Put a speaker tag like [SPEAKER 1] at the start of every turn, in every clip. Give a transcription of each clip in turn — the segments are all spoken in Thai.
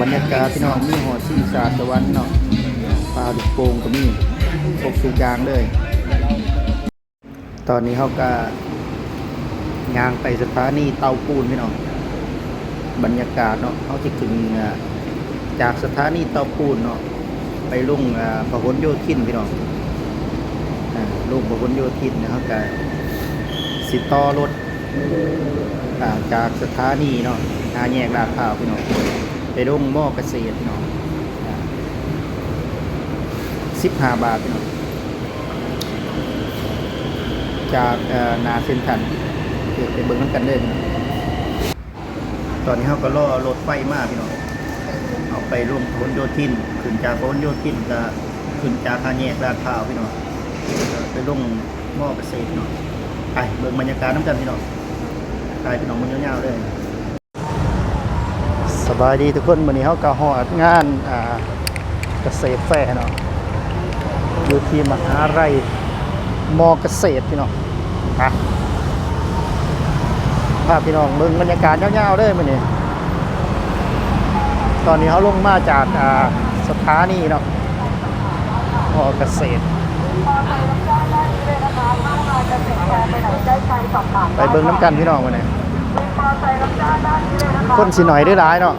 [SPEAKER 1] บรรยากาศพี่น้องมีหอดสีสาดตะวันเนาะปลาดุกโป่งก็มีครบทุกยางเลย ตอนนี้เขาก็ย่างไปสถานีเตาปูนพี่น้องบรรยากาศเนาะเขาจะถึงจากสถานีเตาปูนเนาะไปลงอ่าพหลโยธินพี่น้องอ่งพหลโยธินนะครับก็สิต่อรถจากสถานีเนาะหาแยกลาดพร้าวพี่น้อง ไปลงมอเกษตรพี่น้องสิบห้าบาทพี่น้องจากนาเซนทันเดี๋ยวไปเบิ้งน้ำกันเลยพี่น้องตอนนี้เขาก็ล่อรถไฟมากพี่น้องเอาไปร่วมพหลโยธินขึ้นจากพหลโยธินก็ขึ้นจากทางแยกลาดพร้าวพี่น้องไปลงหม้อเกษตรพี่น้องไปเบิ้งบรรยากาศน้ำกันพี่น้องไปพี่น้องมันยาวๆเลย สบายดีทุกคนวันนี้เขาก็หอดงานอ่าเกษตรแฟร์เนาะอยู่ที่มหาลัยมอเกษตรพี่น้องฮะภาพพี่น้องเบิ่งบรรยากาศยาวๆเลยมื้อนี้ตอนนี้เขาลงมาจากอ่าสถานีเนาะมอเกษตรไปเบิ่งน้ำกันพี่น้องมื้อนี้ คนสิหน่อยได้หลายเนาะ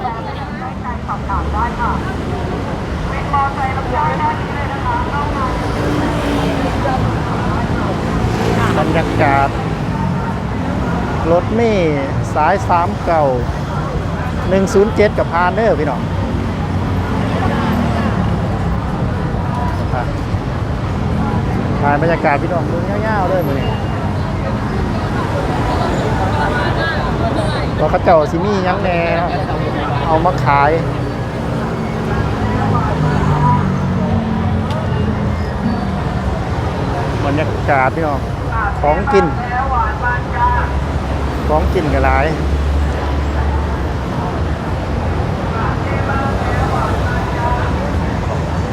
[SPEAKER 1] บรรยากาศ รถเมล์สายสามเก่า 107 กับพานเด้อพี่น้องอะถ่ายบรรยากาศพี่น้องเมืองยวๆเลยมือนี้ ว่าเขาเจ้าสิมีหยังแน่เอามาขายบรรยากาศพี่น้องของกิน ของกินกันหลาย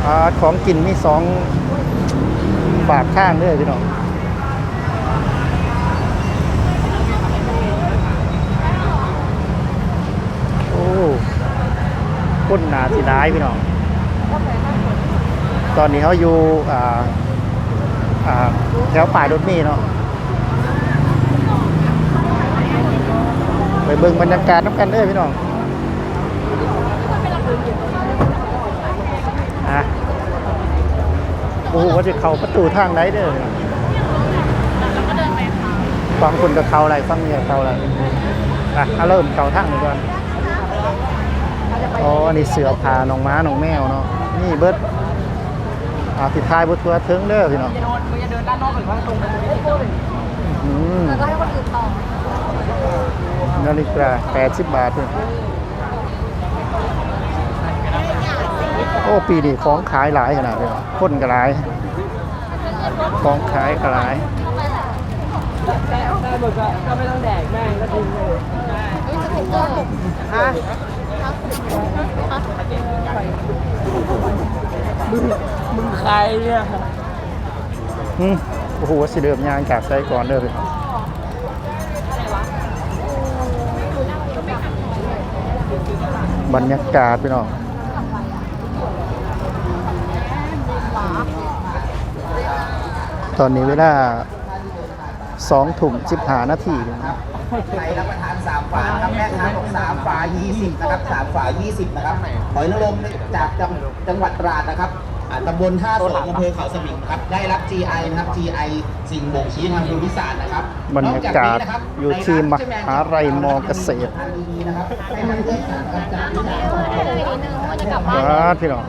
[SPEAKER 1] อของกินมีสองฝากข้างด้วยพี่น้อง โอ้นหนาสีร้ายพี่น้อง ตอนนี้เขาอยู่อ่าอ่าแถวป่ายรถมีเนาะไปเบิ่งบรรยากาศน้ำกันเด้อพี่น้องอะโอ้โหว่าจะเข้าประตูทางไหนเด้อฟังคนกับเขาอะไรฟังเนี่ยเขาอะไรอะเริ่มเข้าทางนี้ก่อน อ๋ออันนี่เสือพาน้องม้าน้องแมวเนาะ นี่เบิร์ดอ่าผิดทายบุทัวถึงเด้อพี่น้อง
[SPEAKER 2] จะโดนมึงจะเดินด้านนอกหรือว่าตรงไปตรงนี้
[SPEAKER 1] อืม
[SPEAKER 2] แล้วก็ให้คนอื่นต่อ
[SPEAKER 1] นาฬิกา80บาทเนี่ยโอ้ ปีนี้ของขายหลายขนาดเลยคนก็หลาย ของขายก็หลาย
[SPEAKER 2] ได้ได้หมดก็ก็ไม่ต้องแดกแม่งก็ทิ้งเลยฮะ มึงมึงใครเนี่ย
[SPEAKER 1] อืมโอ้โหสิเดิมยางจากไซก่อนเด้อพี่บรรยากาศพี่น้องตอนนี้เวลาสองถุงสิบหานาทีเลยนะ
[SPEAKER 3] ไข่รับประทานสามฝานะครับแม่ค้าบอกสามฝายี่สิบนะครับสามฝายี่สิบนะครับหอยนางรมจากจังจังหวัดตราดนะครับอ่าตำบลท่าสองอำเภอเขาสมิงนะครับได้รับ GI นะครับ GI สิ่งบ่งชี้ทางภูมิศาสตร์นะครับ
[SPEAKER 1] บรรยากาศอยู่ที่มหาลัยมอเกษตร
[SPEAKER 3] นะครับให้มันเลือกสรรนะครับจากวิชาของ
[SPEAKER 1] ว้าพี่น้อง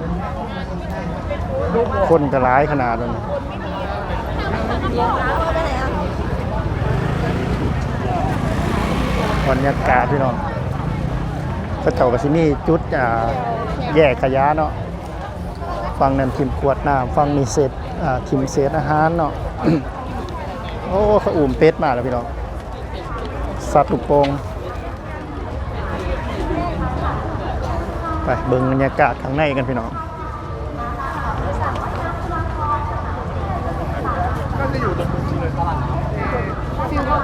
[SPEAKER 1] คนก็หลายขนาดนั้น บรรยากาศพี่น้องก็เจ้ากับที่นี่จุดอ่าแยกขยะเนาะฟังนันทิมขวดน้ำฟังมีเศษอ่าทิมเศษอาหารเนาะโอ้เขาอุ่มเป็ดมาแล้วพี่น้องสัตว์ตุกโปงไปเบิ่งบรรยากาศข้างในกันพี่น้อง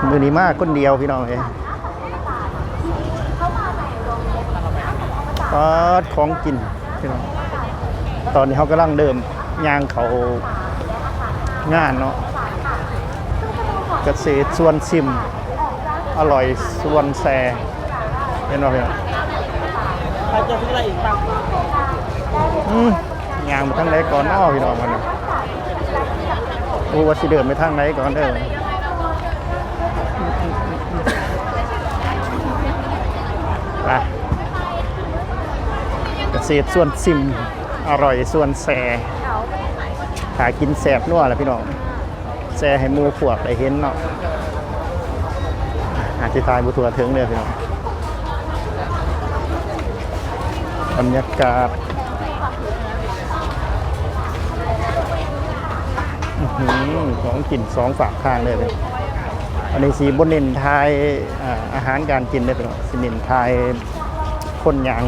[SPEAKER 1] มือนี้มากคนเดียวพี่น้องเอง ปาดของกินพี่น้องตอนนี้เขากำลังเดิมย่างเขางานเนาะเกษตรส่วนซิม อร่อยส่วนแซ่เห็นไหมพี่น้อง
[SPEAKER 2] ใครจะซื้ออะไรอีกบ้าง
[SPEAKER 1] อืมย่างมาทางไหนก่อนอ้อพี่น้องมันนะโอ้ว่าสิเดินไปทางไหนก่อนเด้อ เกษตรส่วนซิมอร่อยส่วนแซหากินแสบนัวแหละพี่น้องแซให้หมูพวกได้เห็นเนาะอาจจะทายบุทัวถึงเลยพี่น้องบรรยากาศอื้อหือของกินสองฝากข้างเลยเลยอันนี้สีบนเน้นทายอ่าอาหารการกินได้เป็นสิเน้นทายคนยาง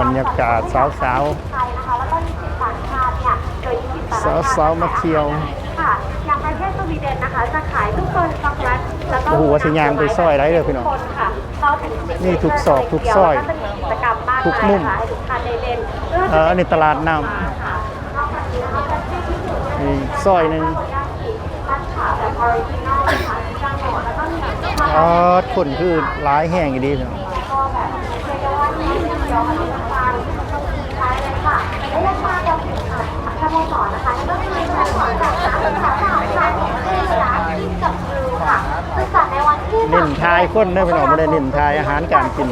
[SPEAKER 1] บรรยากาศสาวสาว
[SPEAKER 4] ไทยนะคะแล้วก็มีสิบต่างชาติเนี่ยโดย20ต่าง
[SPEAKER 1] สาวสาวๆมาเที่ยว
[SPEAKER 4] ค่ะอย่างประเทศสวีเดนนะคะ จะขายทุกคนช็อกโกแลตแล้วก็
[SPEAKER 1] โอ้โหว่าสิย่างไปซอยได้เลยพี่น้อง
[SPEAKER 4] คนค่ะเข้าถึงสิบ
[SPEAKER 1] นี่ทุกซอกทุกซอย
[SPEAKER 4] แล้วก็จะมีกิจกรรมมาก
[SPEAKER 1] ทุก
[SPEAKER 4] มาย
[SPEAKER 1] มุม
[SPEAKER 4] ค่ะให้ทุกท่านได้เล่น
[SPEAKER 1] เอออันนี้ตลาดน้
[SPEAKER 4] ค่ะนอกจากนี้นะคะจะมีที่สุดำ
[SPEAKER 1] มีซอยหนึ่ง
[SPEAKER 4] ย่างอีกร้านขาแบบออริจินอลนะคะที่จ้างหมดแล้วก็มี
[SPEAKER 1] อ๋อคนคือร้ายแห้งอยู่ดี
[SPEAKER 4] เนาะ นที่กับครูค่ะซึ่งจัดในวันที่
[SPEAKER 1] เน้นทายคนเด้อพี่น้องไม่ได้เน้นทายอาหารการกิน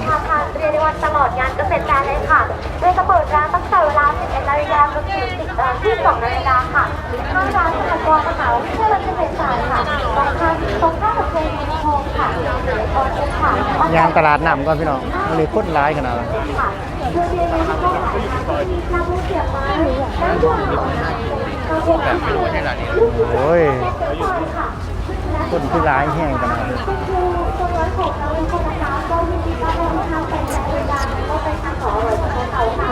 [SPEAKER 4] เรียนในวันตลอดงานเกษตรการเลยค่ะโดยจะเปิดร้านตั้งแต่เวลา 11นาฬิกาจนถึง22นาฬิกาค่ะข้างร้านสหกรณ์มหาวิทยาลัยเกษตรศาสตร์ค่ะตรงข้ามตรงข้ามกับโรงเรียนโฮมค่ะโอเคค่ะ
[SPEAKER 1] ยางตลาดน้ำก่อนพี่น้องมันเลยคนร้ายขนาดนั้น
[SPEAKER 4] ค่ะโรงเรียนในี้ก็หลายค่ะนำผู้เสียบไม้น้ำดื่มเราเรียนแบบไม่รู้ใช่หรอนี่
[SPEAKER 1] โอ้ย
[SPEAKER 4] ค่ะ
[SPEAKER 1] คนคือร้ายแห้งขนาดนั้น
[SPEAKER 4] คุณครูคนร้อยหกเรานคนนะคะก็ยินดีต้อนรับทุกท่านนรายการก็ไปทางขออร่อยของเขาค่ะ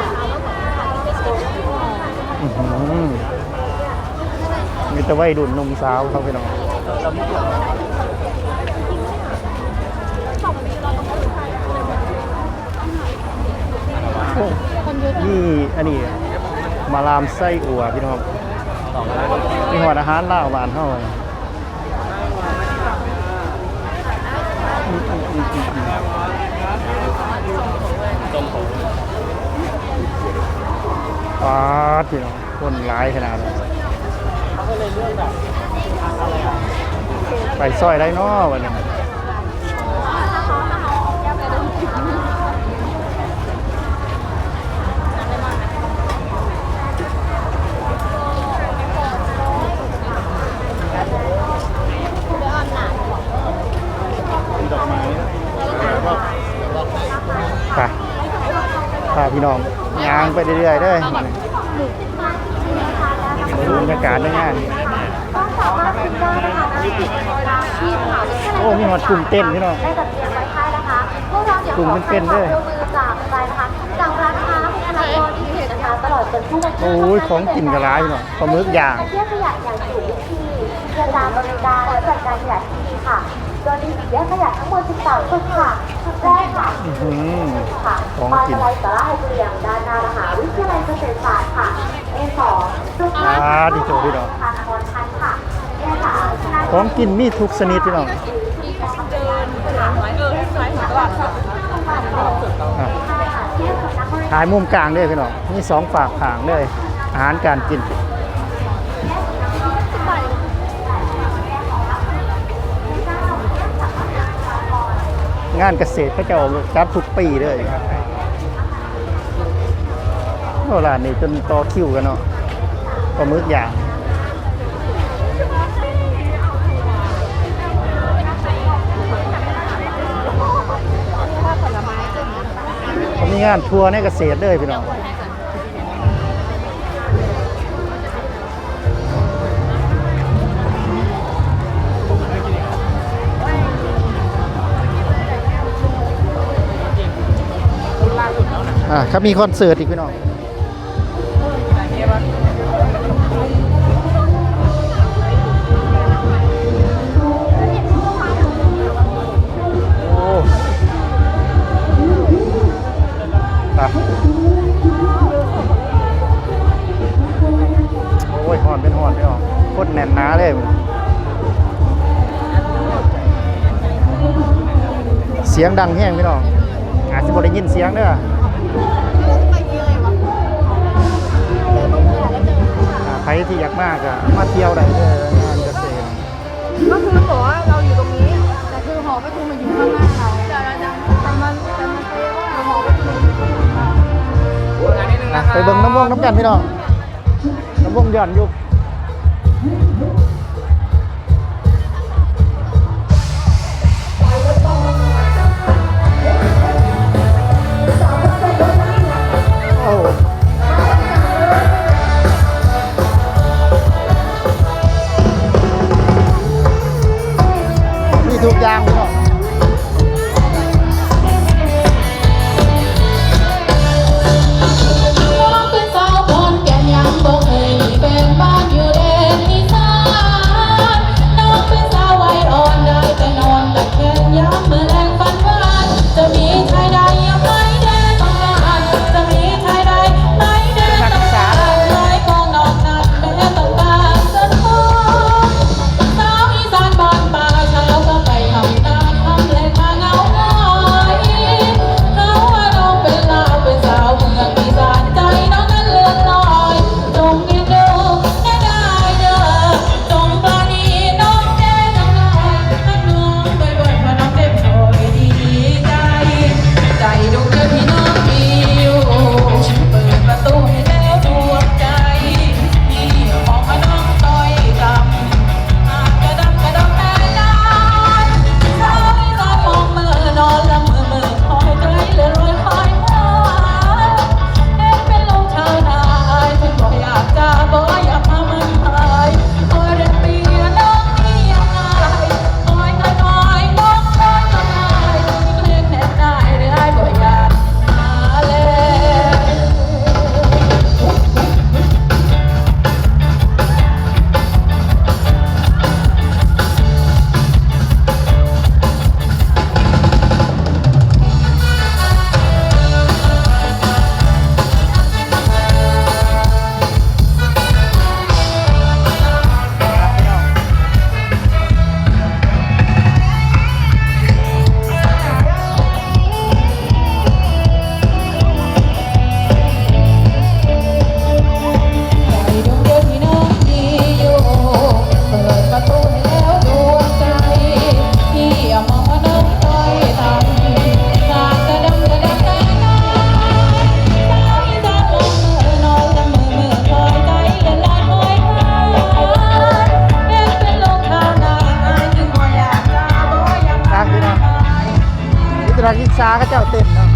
[SPEAKER 1] อื้อหือมีแต่วัยรุ่นหนุ่มสาวเขาพี่น้องโอ้นี่อันนี้มาลามไส้อั่วพี่น้อง มีหอดอาหารล่าวบานเท่าปาดพี่น้องคนร้ายขนาดนั้นไปซอยได้นาะวันนี้ พาพี่น้องยางไปเรื่อยๆเด้อดูบรรยากาศในงาน
[SPEAKER 4] ก็สามารถติดได้นะคะที่ติดตามที่มหาวิทยาลัย
[SPEAKER 1] โอ้มีหอดกลุ่มเต้นพี่น้อง
[SPEAKER 4] ได้จัดเตรียมไว้ให้นะคะพวกเราเดี๋ยว
[SPEAKER 1] กลุ่ม
[SPEAKER 4] ขอ
[SPEAKER 1] เป็นๆด้วย
[SPEAKER 4] ขอความร่วมมือจากใจนะคะจากร้านค้าบุคลากรที่ติดนะคะตลอดจนผู้บริโภค
[SPEAKER 1] โอ้ยของกินกระไรพี่น้องปลาหมึกย่าง
[SPEAKER 4] เที่ยวขยะอย่างถูกวิธีเพื่อการบริการและจัดการขยะที่ดีค่ะ โดยมีสีแยกขยะทั้งหมด12จุดค่ะ จุดแรกค่ะ
[SPEAKER 1] อื้อหือ
[SPEAKER 4] ค่ะ
[SPEAKER 1] ของ
[SPEAKER 4] มา
[SPEAKER 1] กิน
[SPEAKER 4] ลายสาระไฮเรียงด้านหน้ามหาวิทยาลัยเกษตรศาสตร์ค่ะ A2 จุด
[SPEAKER 1] อ่าดีจังพี่น้อง
[SPEAKER 4] ทานอรพันธ์ค่ะ A3
[SPEAKER 1] ของกินมีทุกชนิดพี่น้องอะถ่ายมุมกลางด้วยพี่น้องมีสองฝากผางเลยอาหารการกิน งานเกษตรเขาจะจัดทุกปีเลยโอ้ร้านนี้จนต่อคิวกันเนาะปลาหมึกย่างมีงานทัวร์ในเกษตรเลยพี่น้อง อ่าครับมีคอนเสิร์ตอีกพี่น้องโอ้ยหอน
[SPEAKER 5] เป็นหอนไม่ออกโคตรแน่นน้าเลยเสียงดังแห้งไม่น้อกอาจจะบ่ได้ยินเสียงเด้อ ที่อยากมากอะมาเที่ยวได้เลยงานเกษตร
[SPEAKER 6] ก็คือบอกว่าเราอยู่ตรงนี้ แต่คือหอประทุมมันอยู่ข้างหน้าเราแต่เราจะแต่มันแต่มันเปว่าหอประชุมอยู่ข้างหลังเรา
[SPEAKER 5] ไปเบิ่งน้ำวงน้ำกันพี่น้องน้ำวงหย่อนยุก ทุกอย่าง
[SPEAKER 1] รากศึกาก็าเจ้าเต็มเนาะ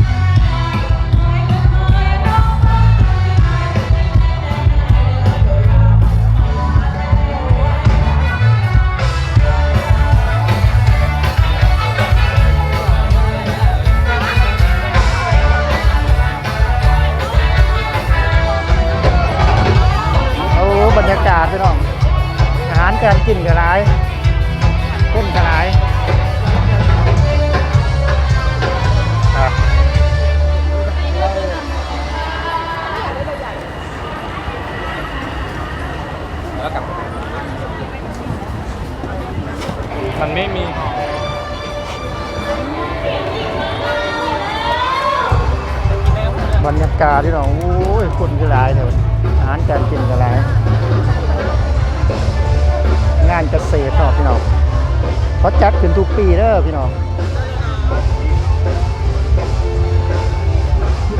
[SPEAKER 1] เขาจัดขึ้นทุกปีเด้อพี่น้อง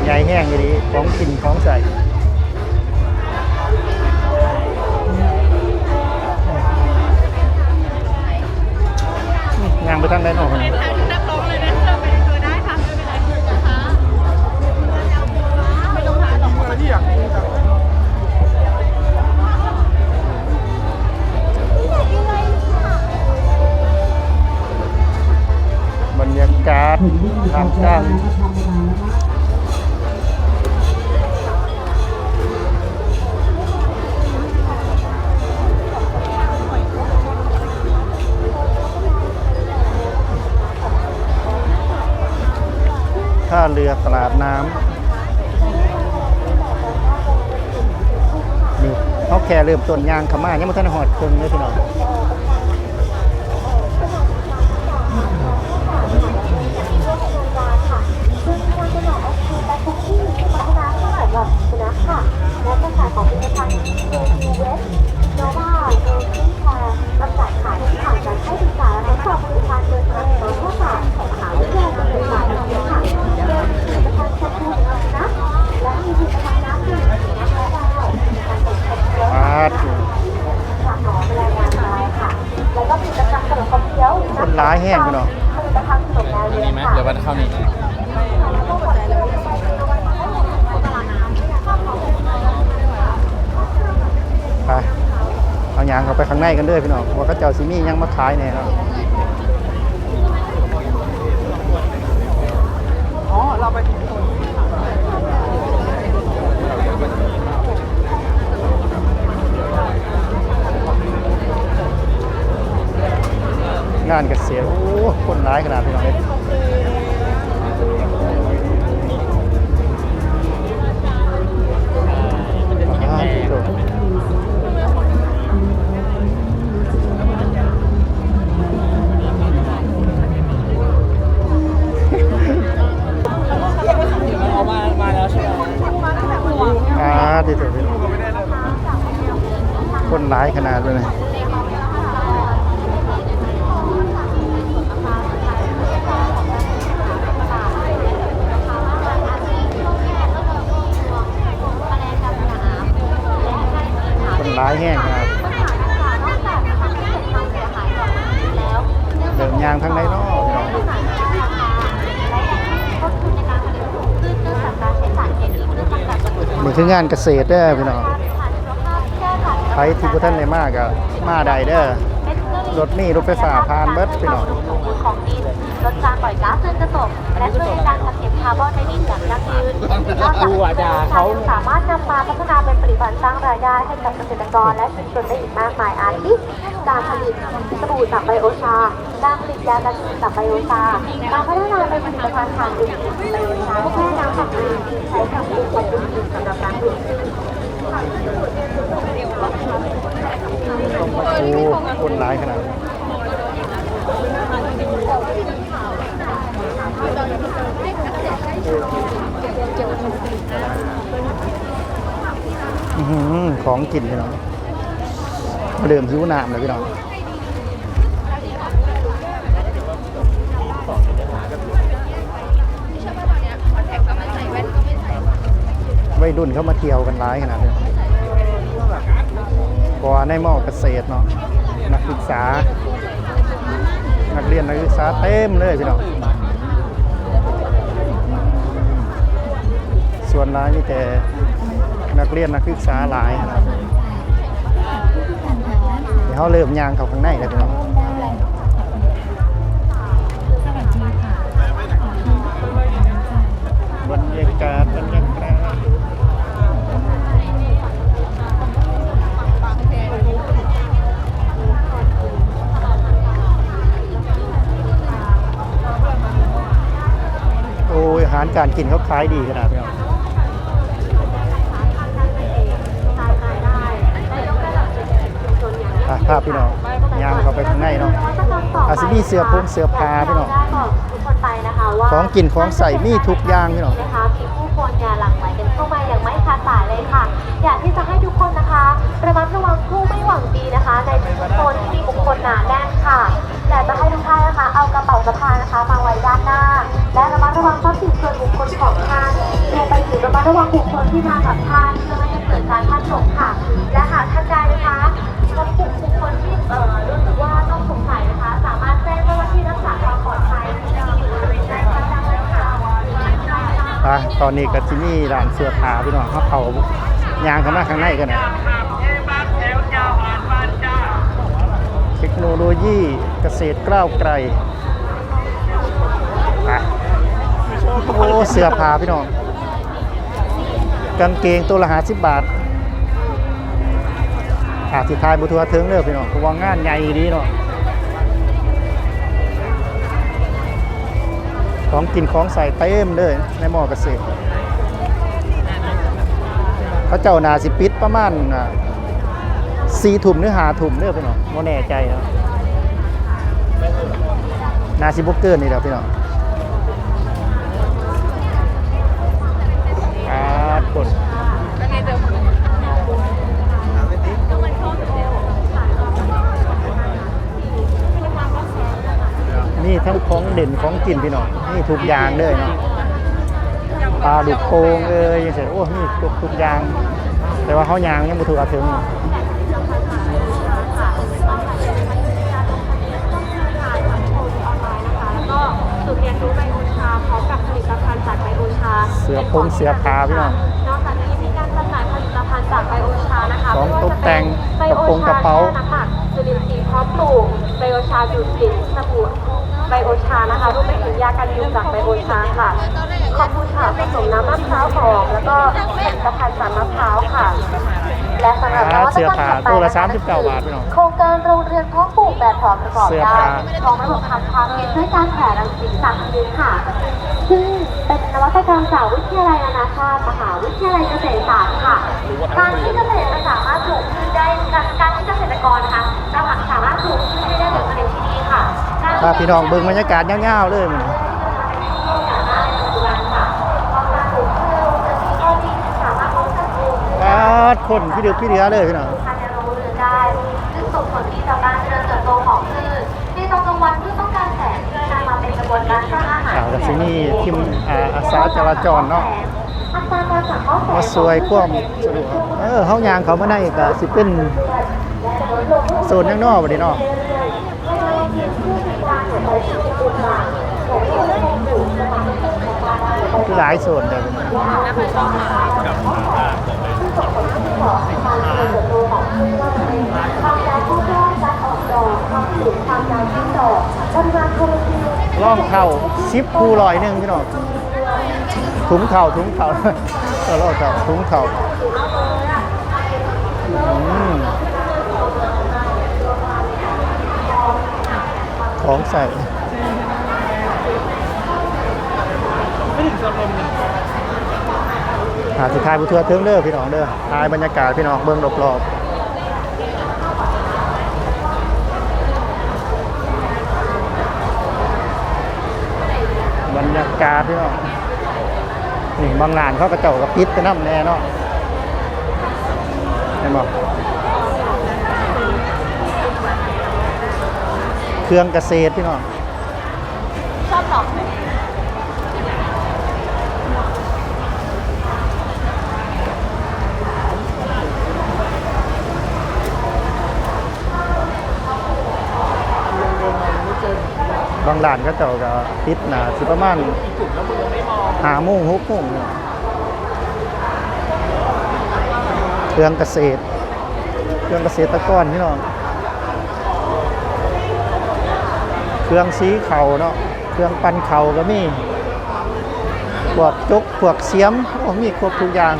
[SPEAKER 1] ใหญ่แห้งเลยของกินของใส่งานไปทั้งได้หนอไปเจอได้ม่ะต้องหาสอง
[SPEAKER 5] คนที่อยาก รยากาศทางการท่าเรือตลาดน้ำนี่เขา
[SPEAKER 1] แค่เริ่มต้นยางขม่ายังไม่ทันหอดเพิ่งเลยพี่น้อง
[SPEAKER 4] สำหรับสุนัขค่ะ และก็ขายของผลิตภัณฑ์โนยูเวสโนวาโนคินแคร์จำหน่ายขายที่ผ่านการให้ศึกษาและทดสอบผลิตภัณฑ์โดยสถาบันการแพทย์ของมหาวิทยาลัยเกษตรศาสตร์และวิทยาค่ะโดยผลิตภัณฑ์แชมพูสุนัขและมีผลิตภัณฑ์น้ำดื่มนะคะได้การตกแต่งเยอะ
[SPEAKER 1] ปาด
[SPEAKER 4] จากหมอแมลงวันตายค่ะ แล้วก็ผลิตภัณฑ์ขนมขบเคี้ยว
[SPEAKER 1] คนร้ายแห้งพี่น้อง
[SPEAKER 4] ผลิตภัณฑ์ขนมแมวเลี้ยงค่ะ
[SPEAKER 7] เดี๋ยววันเข้านี้
[SPEAKER 1] ยางเข้าไปข้างในกันเด้อพี่น้องว่าเขาเจ้าซิมี่ยังมาขายแน่เนาะ
[SPEAKER 7] อ๋อเราไป
[SPEAKER 1] งานเกษตรโอ้คนร้ายขนาดพี่น้องเลยอ่า พี่โตอ่าดีตัวพี่น้องคนร้ายขนาดเลยนะคนร้ายแห้งครับเดินยางทั้งในเนอก นี่คืองานเกษตรเด้อพี่น้องใครที่พุท่านในมากก็มาได้เด้อรถนี่รถไฟฟ้าผ่านเบิดพี่น้อง
[SPEAKER 4] ของดินลดการปล่อยก๊าซเรือนกระจกและช่วยในการกักเก็บคาร์บอนในดินอย่างยั่งยืนนอกจากนี้เขาสามารถนำมาพัฒนาเป็นผลิตภัณฑ์สร้างรายได้ให้กับเกษตรกรและชุมชนได้อีกมากมายอาทิการผลิตสบู่จากไบโอชา การผลิตยากันยุงจากไบโอชาการพัฒนาเป็นผลิตภัณฑ์ทางดินไบโอชาแค่น้ำผักดินใช้กับลูกคนดินสำหรับการปลูกพืช
[SPEAKER 1] โอ้คนร้ายขนาดนั้ของกินพี่น้องเริ่มหิวน้ำเลยพี่น้อง วัยรุ่นเข้ามาเที่ยวกันร้ายขนาดนี้เพราะว่าในมอเกษตรเนาะนักศึกษา นักเรียนนักศึกษาเต็มเลยพี่น้องส่วนร้ายนี่แต่นักเรียนนักศึกษาหลายนะครับเดี๋ยวเขาเริ่มยางเข้าข้างในแล้วพี่น้อง การกินเขาขายดีขนาดนี้ครับอะภาพพี่น้องยางเข้าไปข้างในเนาะอาจสิมีเสื้อผงเสื้อผ้าพี่น้อง
[SPEAKER 4] ทุกคนไปนะคะว่า
[SPEAKER 1] ของกินของใส่มีทุกอย่างพี่น้อง
[SPEAKER 4] นะคะมีผู้คนเนี่ยหลั่งไหลกันเข้ามาอย่างไม่ขาดสายเลยค่ะ อยากที่จะให้ทุกคนนะคะ ระมัดระวังผู้ไม่หวังดีนะคะ ในชุมชนที่มีบุคคลหนาแน่นค่ะ อยากจะให้ทุกท่านนะคะ เอากระเป๋าสะพายนะคะ มาไว้ด้านหน้า และระมัดระวังทรัพย์สินส่วนบุคคลของท่านรวมไปถึงระมัดระวังบุคคลที่มากับท่านเพื่อไม่ให้เกิดการพลัดหลงค่ะ และหากท่านใดนะคะพบบุคคลที่เอ่อรู้สึกว่าต้องสงสัยนะคะ สามารถแจ้งเจ้าหน้าที่รักษาความปลอดภัยที่อยู่บริเวณด้านข้างได้เลยค่ะ
[SPEAKER 1] ตอนนี้ก็ที่นี่ร้านเสื้อผ้าพี่น้องเขาเขายางเข้ามาข้างในกันนะเทค โนโลยีเกษตรกล้าวไกลอ่โอ้เสื้อผ้าพี่น้องกางเกงตัวละหาสิบบาทอาสิทายบุทัวเทิงเด้อพี่น้องว่างานใหญ่ดีเนาะของกินของใส่เต็มเลยในหม้อเกษตรเขาเจ้านาสิปิดประมาณอะ สีถุ่มหรือหาถุ่มเด้อพี่น้องโมแน่ใจครับนาซิบุกเกอร์นี่แหละพี่น้องอาดคนนี่ทั้งของเด่นของกินพี่น้องนี่ทุกอย่างเลยเนาะปลาดุกโป่งเอ้ยยังเสร็จโอ้นี่ทุกทุกอย่าง แต่ว่าเขายางยังไม่ถูกอาถึง
[SPEAKER 4] นรู้ไบโอชาพร้อมกับผลิตภัณฑ์จากไบโอชา
[SPEAKER 1] เสื้อพงเสื้อผ้าพี่น้อง
[SPEAKER 4] นอกจากนี้มีการจำหน่ายผลิตภัณฑ์จากไบโอชานะคะ
[SPEAKER 1] ของ
[SPEAKER 4] ไม่ว่า
[SPEAKER 1] ตก
[SPEAKER 4] จะ
[SPEAKER 1] แต่
[SPEAKER 4] เป็น
[SPEAKER 1] ง
[SPEAKER 4] ไบโอก
[SPEAKER 1] ระโปรงกระ
[SPEAKER 4] ชา
[SPEAKER 1] เป๋า
[SPEAKER 4] แช่น้ำหมักจุลินทรีย์พร้อมปลูกไบโอชาดูดกลิ่นสบู่ไบโอชานะคะรวมไปถึงยากันยุงจากไบโอชาค่ะคอมบูชาผสมน้ำมะพร้าวหอมแล้วก็ผลิตภัณฑ์จากมะพร้าวค่ะ และสำหรับนวัต
[SPEAKER 1] เสื้อก
[SPEAKER 4] รรม
[SPEAKER 1] ผ้า
[SPEAKER 4] ถัดไป
[SPEAKER 1] ตัวละ
[SPEAKER 4] นะคะ
[SPEAKER 1] 39บาทพี่น้อง
[SPEAKER 4] โครงการโรงเรียนเพาะปลูกแบบผอมประกอบ
[SPEAKER 1] เสื้อ
[SPEAKER 4] ได้
[SPEAKER 1] ผ้า
[SPEAKER 4] ของระบบทำความเย็นด้วยการแผ่รังสีจากพื้นค่ะ ซึ่งเป็นนวัตกรรมจากวิทยาลัยนานาชาติมหาวิทยาลัยเกษตรศาสตร์ค่ะการที่เกษตรจะสามารถปลูกพืชได้การการที่เกษตรกรนะคะจะสามารถปลูกพืชให้ได้ผลผลิตที่ดีค่ะการ
[SPEAKER 1] พาพี่น้องเบิ่งบรรยากาศยาวๆเลยมัน
[SPEAKER 4] ข้อดีสามารถป้องกันปลูก
[SPEAKER 1] ปา ดคนพี่เดึกพี่เดือเลยพี่น้อง
[SPEAKER 4] ภายในโรงเรือนได้ ซึ่งส่งผลดีต่อการเจริญเติบโตของพืชในตอนกลางวันพืชต้องการแสงเพื่อนำมาเป็นกระบวนการสร้างอาหาร
[SPEAKER 1] ข่าวกับซินี่ทีมอาอาสาจราจรเนาะมาสวยความสะดวกเออเฮายางเขามาได้ก็สิเป็นโซนข้างนอกบ่ดีเนาะหลายโซนเลย
[SPEAKER 4] ความยาวผู้รอดการออกดอกความสูงความยาวที่ดอกปริมาณโคโลฟิล
[SPEAKER 1] ล่องเข่าซิปคูลอยหนึ่งพี่น้องถุงเข่าถุงเข่าเออล่องเข่าถุงเข่าขอืมของใส่ หาสุดท้ายผู้ทัวร์เทิงเด้อพี่น้องเด้อถ่ายบรรยากาศพี่น้องเบิ่งรอบๆบรรยากาศพี่น้องนี่บางงานเขากระเจ้ากับปิดไปน้ำแน่เนาะเห็นบ่เครื่องเกษตรพี่น้อง
[SPEAKER 4] ชอบดอกไหม
[SPEAKER 1] บาง ร้านก็เจ้าก็ปิดหนาสิประมาณหาโมงหกโมงเนี่ยเครื่องเกษตร เครื่องเกษตรกรพี่น้องเครื่องสีเข่าเนาะเครื่องปั้นเข่าก็มีพวกจกพวกเสียมโอ้มีครบทุกอย่าง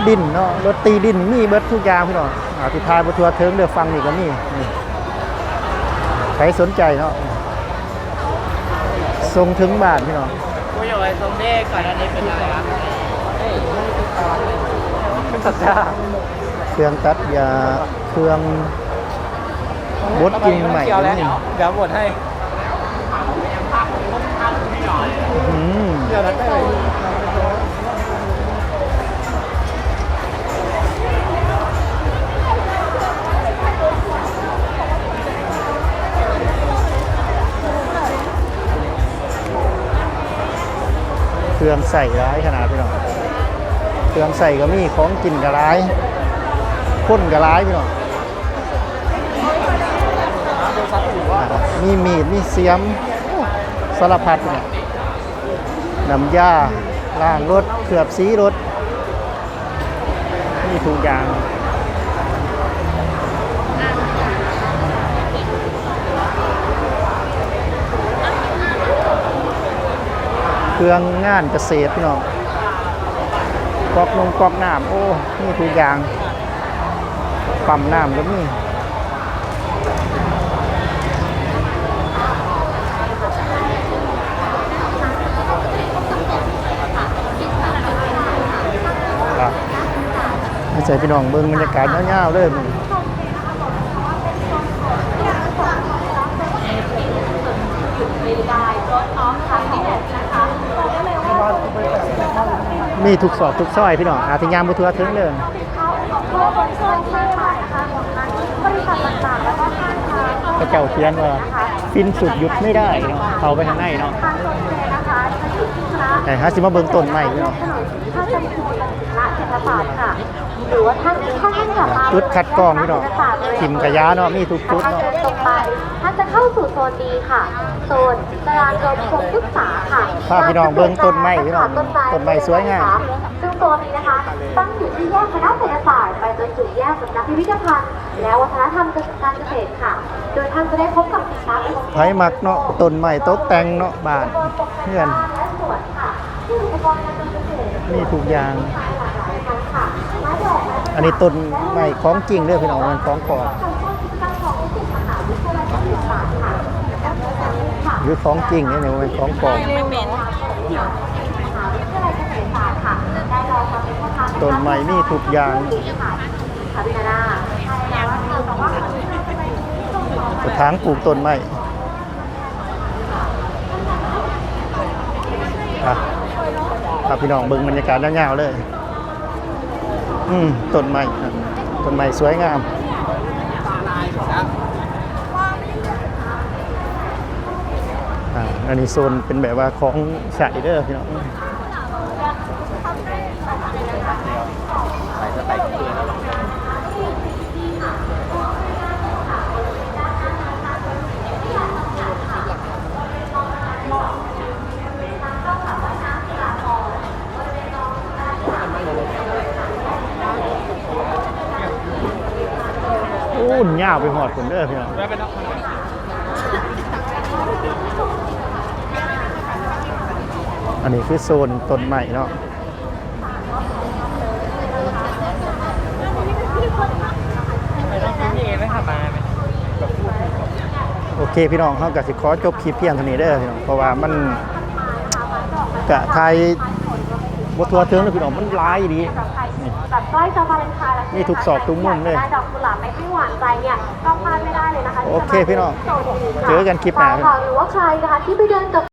[SPEAKER 1] ดดินเนาะรถตีดินมีเบิดทุกอย่างพี่น้องอ่าที่ทายบทัวร์เทิงเดือฟังนี่ก็มีนี่ใครสนใจเนาะส่งถึงบ้านพี่น้อง
[SPEAKER 7] กูอยู่ไอ้ตรงนี้ก่อนอันนี้เป็นอะไรครับเฮ้ยเป็นสัตว์า
[SPEAKER 1] เครื่องตัดยาเครื่องบดกินใหม่
[SPEAKER 7] เกี่ยวแล้ว
[SPEAKER 1] นี่
[SPEAKER 7] เดี๋ยวบดให้
[SPEAKER 1] อืม
[SPEAKER 7] เดี๋ยวนั้นได้เลย
[SPEAKER 1] เครื่องใส่ร้ายขนาดพี่น้องเครื่องใส่ก็มีของกินก็ร้ายพ่นก็ร้ายพี่น้องมีมีดมีเสียมสารพัดเนี่ยน้ำยาล้างรถเคลือบสีรถนี่ทุกอย่าง เครื่องงานเกษตรพี่น้องกอกนมกอกน้ำโอ้นี่ทุกอย่างปั๊มน้ำก็มีครับให้ใส่พี่น้องเบิ่งบรรยากาศยาๆเลยมื้อนี้ มีทุกสอบทุกซอยพี่น้องอาทิยามบุทัวถึงเลย
[SPEAKER 4] เพื่อบริโภคมากมายนะคะของนั้นบริษัทต่างๆแล้วก็ห้างค้า
[SPEAKER 1] พระเจ้าเขียนว่าฟินสุดหยุดไม่ได้เนาะเข้าไปทางในเนาะ
[SPEAKER 4] ทางโรงเรียนนะคะจะอยู่ที่คณะ
[SPEAKER 1] แต่ฮาสิมาเบิ่งต้นใหม่พี่น้อง
[SPEAKER 4] ถนนถ้าจะมีคณะเศรษฐศาสตร์ค่ะหรือว่าท่านถ้าท่านกลับมา
[SPEAKER 1] จุดคัดกรองพี่น้องทิมกระยาเนาะมีทุกจุด
[SPEAKER 4] ถ้า
[SPEAKER 1] เนาะ
[SPEAKER 4] เดินตรงไปท่านจะเข้าสู่โซนดีค่ะ โซนตารางรวมชมศึกษาค่ะ
[SPEAKER 1] พาพี่น้องเบิ่งต้นไม้พี่น้องต้นไม้สวยงาม
[SPEAKER 4] ซึ่งโซนนี้นะคะตั้งอยู่ที่แยกคณะเศรษฐศาสตร์ไปจนถึงแยกสำนักพิพิธภัณฑ์ และวัฒนธรรมการเกษตรค่ะ โดยท่านจะได้พบกับสินค้าอุปกรณ์
[SPEAKER 1] ไผมักเนาะต้นใหม่ตกแต่งเนาะบ้านเพื่อน
[SPEAKER 4] และสวนค่ะที่อุปกรณ์การเกษตร
[SPEAKER 1] มีทุกอย่าง
[SPEAKER 4] หลากหลายทั้งค่ะไม้ดอกไม้
[SPEAKER 1] อันนี้ต้นใหม่ของจริงเด้อพี่น้องมันของปลอม
[SPEAKER 4] หรื
[SPEAKER 1] อของจริงเนี่ยมันของปลอม
[SPEAKER 4] มหาวิทยาลัยเกษตรศาสตร์ค่ะได้รองป็นพ่อค้า
[SPEAKER 1] ต้นไม้มีทุกอย่าง
[SPEAKER 4] ค่ะค่ะพี่นาดาใช่แล้วแต่ว่า
[SPEAKER 1] กระถางปลูกต้นไม้อะพาพี่น้องเบิ่งบรรยากาศยาวๆเลย อืมต้นไม้ต้นไม้สวยงาม อันนี้โซนเป็นแบบว่าของใช้เด้อพี่น้องโอ้ยยาวไปหอดคนเด้อพี่น้อง อันนี้คือโซนต้นใหม่เนาะ
[SPEAKER 7] นี่เองไม่ขับมาไหม
[SPEAKER 1] โอเคพี่น้องเขากับสิขอจบคลิปเพียงเท่านี้เด้อพี่น้องเพราะว่ามันกะไทยบทัวร์เทิงเลยพี่น้องมันหลายดี
[SPEAKER 4] แบบใกล้จะวาเลนไทน์แล้วใช่ไห
[SPEAKER 1] นี่ทุกซอกทุกมุมเลย
[SPEAKER 4] ได้ดอกกุหลาบไม่ให้หวานใจเนี่ยก็พลาดไม่ได้เลยนะคะที่
[SPEAKER 1] โอเค
[SPEAKER 4] จะมา
[SPEAKER 1] พี่น้อง
[SPEAKER 4] โซนนี้ค่ะ
[SPEAKER 1] เจอกันคลิปหน้า
[SPEAKER 4] ค่ะหรือว่าใครนะคะที่ไปเดินกับ